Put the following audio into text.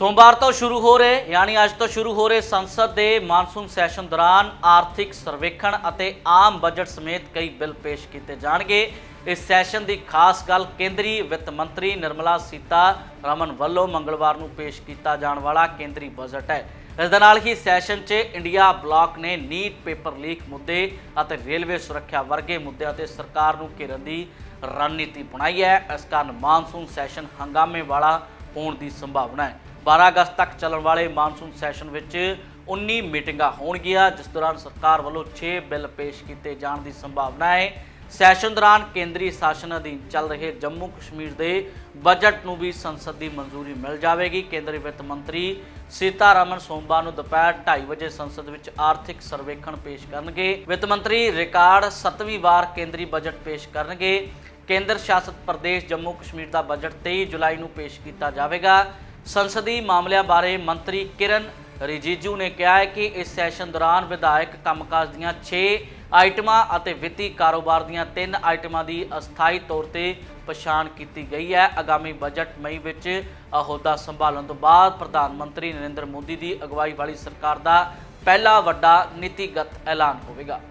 ਸੋਮਵਾਰ ਤੋਂ ਸ਼ੁਰੂ ਹੋ ਰਹੇ, ਯਾਨੀ ਅੱਜ ਤੋਂ ਸ਼ੁਰੂ ਹੋ ਰਹੇ ਸੰਸਦ ਦੇ ਮਾਨਸੂਨ ਸੈਸ਼ਨ ਦੌਰਾਨ ਆਰਥਿਕ ਸਰਵੇਖਣ ਅਤੇ ਆਮ ਬਜਟ ਸਮੇਤ ਕਈ ਬਿੱਲ ਪੇਸ਼ ਕੀਤੇ ਜਾਣਗੇ। ਇਸ ਸੈਸ਼ਨ ਦੀ ਖਾਸ ਗੱਲ ਕੇਂਦਰੀ ਵਿੱਤ ਮੰਤਰੀ ਨਿਰਮਲਾ ਸੀਤਾ ਰਮਨ ਵੱਲੋਂ ਮੰਗਲਵਾਰ ਨੂੰ ਪੇਸ਼ ਕੀਤਾ ਜਾਣ ਵਾਲਾ ਕੇਂਦਰੀ ਬਜਟ ਹੈ। ਇਸ ਦੇ ਨਾਲ ਹੀ ਸੈਸ਼ਨ 'ਚ ਇੰਡੀਆ ਬਲਾਕ ਨੇ ਨੀਟ ਪੇਪਰ ਲੀਕ ਮੁੱਦੇ ਅਤੇ ਰੇਲਵੇ ਸੁਰੱਖਿਆ ਵਰਗੇ ਮੁੱਦਿਆਂ ਤੇ ਸਰਕਾਰ ਨੂੰ ਘੇਰਨ ਦੀ ਰਣਨੀਤੀ ਬਣਾਈ ਹੈ। ਇਸ ਕਾਰਨ ਮਾਨਸੂਨ ਸੈਸ਼ਨ ਹੰਗਾਮੇ ਵਾਲਾ ਹੋਣ ਦੀ ਸੰਭਾਵਨਾ ਹੈ। 12 ਅਗਸਤ ਤੱਕ ਚੱਲਣ ਵਾਲੇ ਮਾਨਸੂਨ ਸੈਸ਼ਨ ਵਿੱਚ 19 ਮੀਟਿੰਗਾਂ ਹੋਣਗੀਆਂ, ਜਿਸ ਦੌਰਾਨ ਸਰਕਾਰ ਵੱਲੋਂ 6 ਬਿੱਲ ਪੇਸ਼ ਕੀਤੇ ਜਾਣ ਦੀ ਸੰਭਾਵਨਾ ਹੈ। ਸੈਸ਼ਨ ਦੌਰਾਨ ਕੇਂਦਰੀ ਸ਼ਾਸਨ ਅਧੀਨ ਚੱਲ ਰਹੇ ਜੰਮੂ ਕਸ਼ਮੀਰ ਦੇ ਬਜਟ ਨੂੰ ਵੀ ਸੰਸਦ ਦੀ ਮਨਜ਼ੂਰੀ ਮਿਲ ਜਾਵੇਗੀ। ਕੇਂਦਰੀ ਵਿੱਤ ਮੰਤਰੀ ਸੀਤਾਰਮਨ ਸੋਮਵਾਰ ਨੂੰ ਦੁਪਹਿਰ 2:30 ਵਜੇ ਸੰਸਦ ਵਿੱਚ ਆਰਥਿਕ ਸਰਵੇਖਣ ਪੇਸ਼ ਕਰਨਗੇ। ਵਿੱਤ ਮੰਤਰੀ ਰਿਕਾਰਡ 7ਵੀਂ ਵਾਰ ਕੇਂਦਰੀ ਬਜਟ ਪੇਸ਼ ਕਰਨਗੇ। ਕੇਂਦਰ ਸ਼ਾਸਿਤ ਪ੍ਰਦੇਸ਼ ਜੰਮੂ ਕਸ਼ਮੀਰ ਦਾ ਬਜਟ 23 ਜੁਲਾਈ ਨੂੰ ਪੇਸ਼ ਕੀਤਾ ਜਾਵੇਗਾ। ਸੰਸਦੀ ਮਾਮਲਿਆਂ ਬਾਰੇ ਮੰਤਰੀ ਕਿਰਨ ਰਿਜੀਜੂ ਨੇ ਕਿਹਾ ਹੈ ਕਿ ਇਸ ਸੈਸ਼ਨ ਦੌਰਾਨ ਵਿਧਾਇਕ ਕੰਮਕਾਜ ਦੀਆਂ 6 ਆਈਟਮਾਂ ਅਤੇ ਵਿੱਤੀ ਕਾਰੋਬਾਰ ਦੀਆਂ 3 ਆਈਟਮਾਂ ਦੀ ਅਸਥਾਈ ਤੌਰ ਤੇ ਪਛਾਣ ਕੀਤੀ ਗਈ ਹੈ। ਆਗਾਮੀ ਬਜਟ ਮਈ ਵਿੱਚ ਅਹੁਦਾ ਸੰਭਾਲਣ ਤੋਂ ਬਾਅਦ ਪ੍ਰਧਾਨ ਮੰਤਰੀ ਨਰਿੰਦਰ ਮੋਦੀ ਦੀ ਅਗਵਾਈ ਵਾਲੀ ਸਰਕਾਰ ਦਾ ਪਹਿਲਾ ਵੱਡਾ ਨੀਤੀਗਤ ਐਲਾਨ ਹੋਵੇਗਾ।